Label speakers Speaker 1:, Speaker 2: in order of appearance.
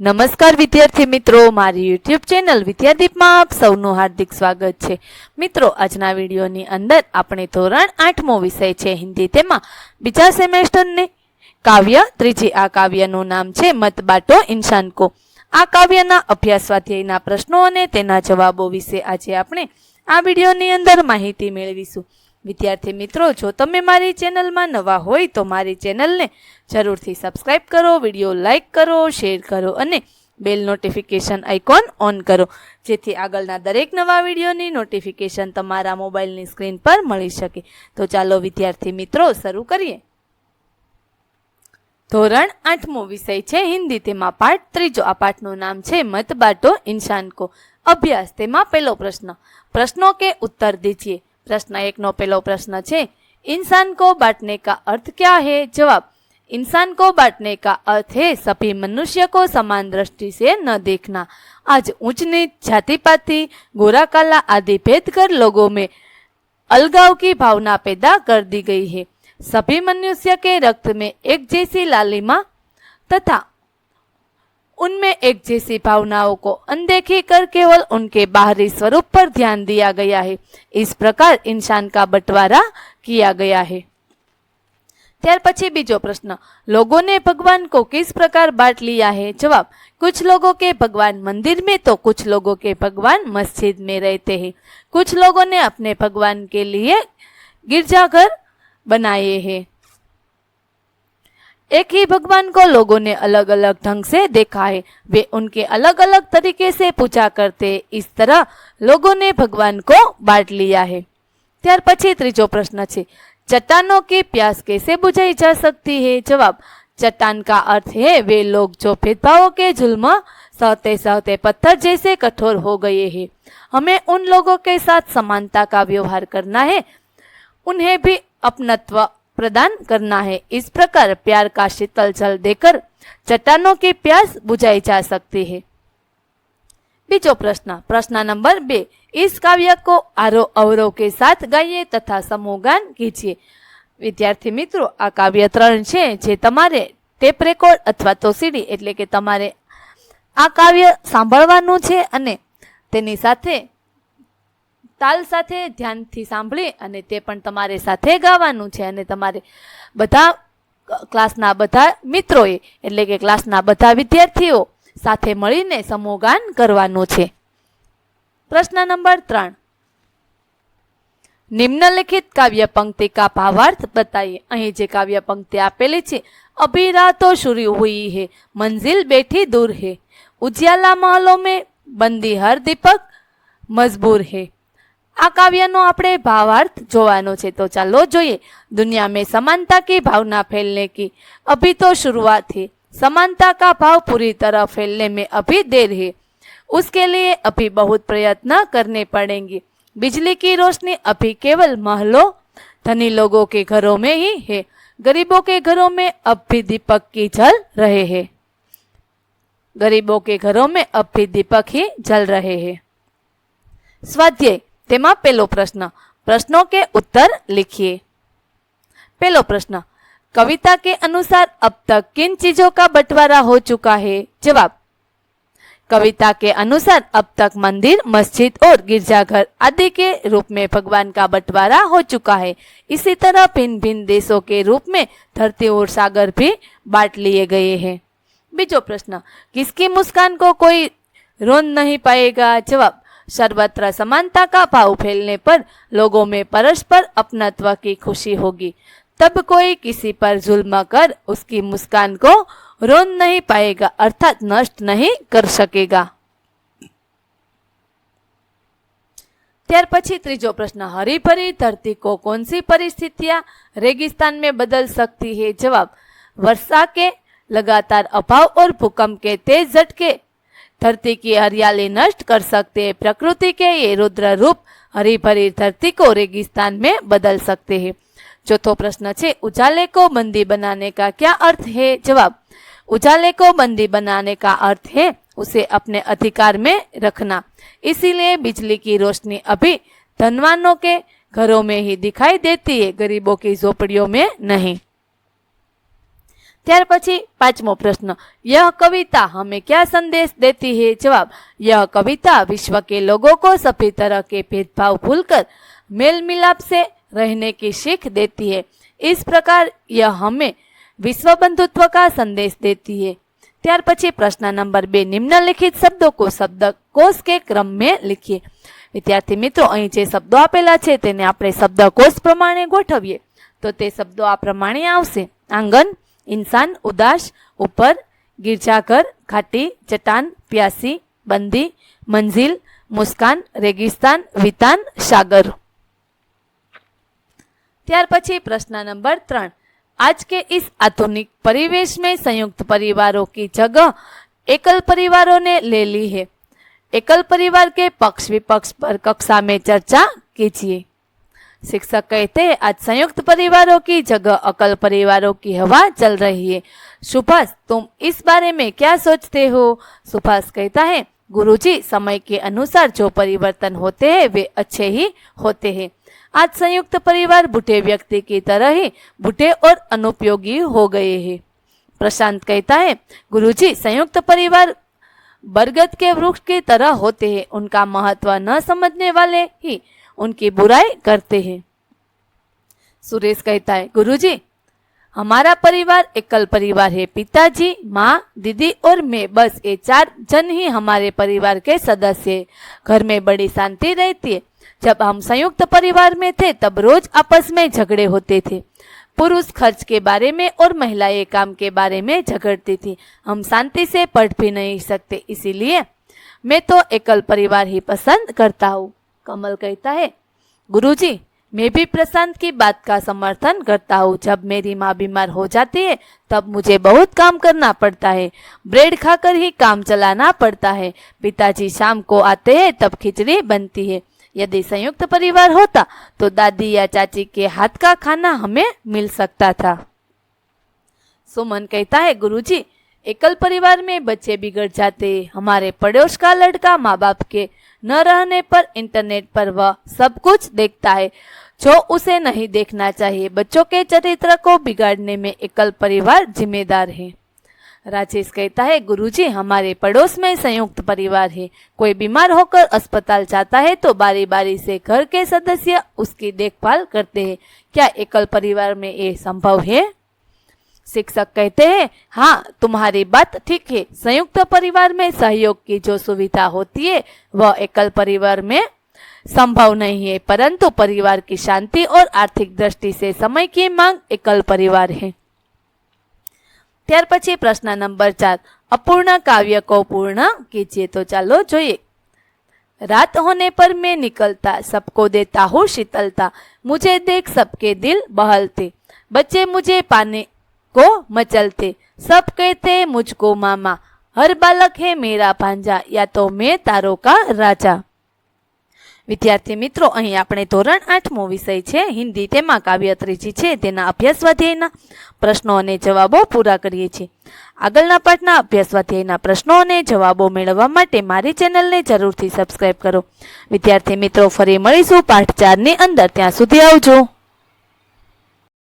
Speaker 1: નમસ્કાર વિદ્યાર્થી મિત્રો, મારી યુટ્યુબ ચેનલ વિદ્યાદીપમાં આપ સૌનું હાર્દિક સ્વાગત છે. મિત્રો, આજના વિડીયોની અંદર આપણે ધોરણ આઠમો વિષય છે હિન્દી તેમાં. બીજા સેમેસ્ટરની કાવ્ય, ત્રીજી આ કાવ્યનું નામ છે મત બાટો ઇન્સાન કો આ કાવ્યના અભ્યાસ સ્વાધ્યાયના પ્રશ્નો અને તેના જવાબો વિશે આજે આપણે આ વિડીયોની અંદર માહિતી મેળવીશું. વિદ્યાર્થી મિત્રો, જો તમે મારી ચેનલમાં નવા હોય તો મારી ચેનલને જરૂરથી સબસ્ક્રાઇબ કરો, વીડિયો લાઇક કરો શેર કરો અને બેલ નોટિફિકેશન આઇકોન ઓન કરો. જેથી આગળના દરેક નવા વિડીયોની નોટિફિકેશન તમારા મોબાઈલની સ્ક્રીન પર મળી શકે. તો ચાલો વિદ્યાર્થી મિત્રો, શરૂ કરીએ. ધોરણ આઠમો વિષય છે હિન્દી, તેમાં પાઠ ત્રીજો. આ પાઠનું નામ છે મત બાટો ઇન્સાન કો. અભ્યાસ, તેમાં પહેલો પ્રશ્ન. પ્રશ્નો કે ઉત્તર દીजिए प्रश्न एक नो पहलो प्रश्न છે इंसान को बांटने का अर्थ क्या है? जवाब, इंसान को बांटने का अर्थ है सभी मनुष्य को समान दृष्टि से न देखना। आज ऊंच नीच जाति पाति गोरा काला आदि भेद कर लोगों में अलगाव की भावना पैदा कर दी गई है। सभी मनुष्य के रक्त में एक जैसी लालिमा तथा उनमें एक जैसी भावनाओं को अनदेखी कर केवल उनके बाहरी स्वरूप पर ध्यान दिया गया है इस प्रकार इंसान का बंटवारा किया गया है ત્યાર પછી બીજો પ્રશ્ન लोगों ने भगवान को किस प्रकार बांट लिया है जवाब कुछ लोगों के भगवान मंदिर में तो कुछ लोगों के भगवान मस्जिद में रहते हैं कुछ लोगों ने अपने भगवान के लिए गिरजाघर बनाए हैं एक ही भगवान को लोगों ने अलग अलग ढंग से देखा है वे उनके अलग अलग तरीके से पूजा करते हैं इस तरह लोगों ने भगवान को बांट लिया है ત્યાર પછી ત્રીજો પ્રશ્ન છે चट्टानों की प्यास कैसे बुझाई जा सकती है जवाब चट्टान का अर्थ है वे लोग जो भेदभावों के जुल्म सहते सहते पत्थर जैसे कठोर हो गए हैं हमें उन लोगों के साथ समानता का व्यवहार करना है उन्हें भी अपनत्व प्रदान करना है इस प्रकार प्यार का शीतल जल देकर चट्टानों की प्यास बुझाई जा सकती है बीजो प्रश्न प्रश्न नंबर बे इस काव्य को आरो अवरो के साथ गाइए तथा समूह गान कीजिए વિદ્યાર્થી મિત્રો આ કાવ્ય ત્રણ છે જે તમારે ટેપ રેકોર્ડ અથવા તો સીડી એટલે કે તમારે આ કાવ્ય સાંભળવાનું છે અને તેની સાથે તાલ સાથે ધ્યાનથી સાંભળી અને તે પણ તમારે સાથે ગાવાનું છે અને તમારે બધા ક્લાસના બધા મિત્રોએ, એટલે કે ક્લાસના બધા વિદ્યાર્થીઓ સાથે મળીને સમૂહગાન કરવાનું છે. પ્રશ્ન નંબર ત્રણ. નિમ્નલિખિત કાવ્ય પંક્તિ કા ભાવાર્થ બતાઈએ. અહીં જે કાવ્ય પંક્તિ આપેલી છે અભીરા તો શુરી હુઈ હે, મંઝિલ બેઠી દૂર હે. ઉજિયાલા મહલો મેં બંદી હર દીપક મજબૂર હે. આ કાવ્યનો આપણે ભાવાર્થ જોવાનો છે તો ચાલો જોઈએ दुनिया में समानता की भावना फैलने की अभी तो शुरुआत है समानता का भाव पूरी तरह फैलने में अभी देर है उसके लिए अभी बहुत प्रयत्न करने पड़ेंगे बिजली की रोशनी अभी केवल महलों धनी लोगों के घरों में ही है गरीबों के घरों में अब भी दीपक की जल रहे हैं गरीबों के घरों में अब भी दीपक ही जल रहे हैं स्वाध्याय તેમાં પહેલો પ્રશ્ન प्रश्नों के उत्तर लिखिए पहलो प्रश्न कविता के अनुसार अब तक किन चीजों का बंटवारा हो चुका है जवाब कविता के अनुसार अब तक मंदिर मस्जिद और गिरजाघर आदि के रूप में भगवान का बंटवारा हो चुका है इसी तरह भिन्न भिन्न देशों के रूप में धरती और सागर भी बांट लिए गए हैं बीजो प्रश्न किसकी मुस्कान को कोई रोन नहीं पाएगा जवाब सर्वत्र समानता का भाव फैलने पर लोगों में परस्पर अपनत्व की खुशी होगी तब कोई किसी पर जुल्म कर उसकी मुस्कान को रोन नहीं पाएगा अर्थात नष्ट नहीं कर सकेगा ત્યાર પછી ત્રીજો પ્રશ્ન हरी भरी धरती को कौन सी परिस्थितियां रेगिस्तान में बदल सकती है जवाब वर्षा के लगातार अभाव और भूकंप के तेज झटके धरती की हरियाली नष्ट कर सकते हैं। प्रकृति के ये रुद्र रूप हरी भरी धरती को रेगिस्तान में बदल सकते हैं। चौथो प्रश्न छे, उजाले को बंदी बनाने का क्या अर्थ है? जवाब, उजाले को बंदी बनाने का अर्थ है उसे अपने अधिकार में रखना। इसीलिए बिजली की रोशनी अभी धनवानों के घरों में ही दिखाई देती है, गरीबों की झोपड़ियों में नहीं। ત્યાર પછી પાંચમો પ્રશ્ન यह कविता हमें क्या संदेश देती है जवाब यह कविता विश्व के लोगों को सभी तरह के भेदभाव भूलकर मेल मिलाप से रहने की सीख देती है इस प्रकार यह हमें विश्व बंधुत्व का संदेश देती है ત્યાર પછી પ્રશ્ન નંબર બે નિમ્નલિખિત શબ્દો કો શબ્દકોશ કે ક્રમ में लिखिए વિદ્યાર્થી મિત્રો અહીં જે શબ્દો આપેલા છે તેને આપણે શબ્દકોશ પ્રમાણે ગોઠવીએ તો તે શબ્દો આ પ્રમાણે આવશે इंसान उदास, ऊपर गिर जाकर खाटी, चट्टान, प्यासी, बंदी, मंजिल, मुस्कान, रेगिस्तान, वितान, सागर। त्यार પછી प्रश्न नंबर त्रण। आज के इस आधुनिक परिवेश में संयुक्त परिवारों की जगह एकल परिवारों ने ले ली है। एकल परिवार के पक्ष विपक्ष पर कक्षा में चर्चा कीजिए। शिक्षक कहते आज संयुक्त परिवारों की जगह अकल परिवारों की हवा चल रही है। सुभाष, तुम इस बारे में क्या सोचते हो? सुभाष कहता है, गुरुजी, समय के अनुसार जो परिवर्तन होते हैं, वे अच्छे ही होते हैं। आज संयुक्त परिवार बूढ़े व्यक्ति की तरह ही बूढ़े और अनुपयोगी हो गए हैं। प्रशांत कहता है, गुरुजी, संयुक्त परिवार बरगद के वृक्ष की तरह होते हैं। उनका महत्व न समझने वाले ही उनकी बुराई करते हैं। सुरेश कहता है, गुरुजी, हमारा परिवार एकल परिवार है। पिताजी, माँ, दीदी और मैं, बस ये चार जन ही हमारे परिवार के सदस्य घर में बड़ी शांति रहती है। जब हम संयुक्त परिवार में थे, तब रोज आपस में झगड़े होते थे। पुरुष खर्च के बारे में और महिलाएँ काम के बारे में झगड़ती थी। हम शांति से पढ़ भी नहीं सकते, इसीलिए मैं तो एकल परिवार ही पसंद करता हूँ। कमल कहता है, गुरुजी, मैं भी प्रशांत की बात का समर्थन करता हूँ। जब मेरी माँ बीमार हो जाती है, तब मुझे बहुत काम करना पड़ता है। ब्रेड खाकर ही काम चलाना पड़ता है। पिताजी शाम को आते हैं, तब खिचड़ी बनती है। यदि संयुक्त परिवार होता तो दादी या चाची के हाथ का खाना हमें मिल सकता था। सुमन कहता है, गुरुजी एकल परिवार में बच्चे बिगड़ जाते, हमारे पड़ोस का लड़का माँ बाप के न रहने पर इंटरनेट पर वह सब कुछ देखता है, जो उसे नहीं देखना चाहिए। बच्चों के चरित्र को बिगाड़ने में एकल परिवार जिम्मेदार है। राजेश कहता है, गुरुजी, हमारे पड़ोस में संयुक्त परिवार है। कोई बीमार होकर अस्पताल जाता है तो बारी बारी से घर के सदस्य उसकी देखभाल करते हैं। क्या एकल परिवार में ये संभव है? शिक्षक कहते हैं हाँ तुम्हारी बात ठीक है संयुक्त परिवार में सहयोग की जो सुविधा होती है वह एकल परिवार में संभव नहीं है परंतु परिवार की शांति और आर्थिक दृष्टि से समय की मांग एकल परिवार है ત્યાર પછી પ્રશ્ન નંબર ચાર અપૂર્ણ કાવ્ય को पूर्ण कीजिए तो ચાલો જોઈએ रात होने पर मैं निकलता सबको देता हूँ शीतलता मुझे देख सबके दिल बहलते बच्चे मुझे पाने को मचलते सब कहते मुझको मामा हर बालक है मेरा भांजा या तो मैं तारो का राजा વિદ્યાર્થી મિત્રો અહીં આપણે ધોરણ આઠમો વિષય છે હિન્દી તેમાં કાવ્ય ત્રીજી છે તેના અભ્યાસ સ્વાધ્યાયના પ્રશ્નો અને જવાબો પૂરા કરીએ છીએ આગળના પાઠના અભ્યાસ સ્વાધ્યાયના પ્રશ્નો અને જવાબો મેળવવા માટે મારી ચેનલને જરૂરથી સબસ્ક્રાઈબ કરો વિદ્યાર્થી મિત્રો ફરી મળીશું પાઠ ચારની અંદર ત્યાં સુધી આવજો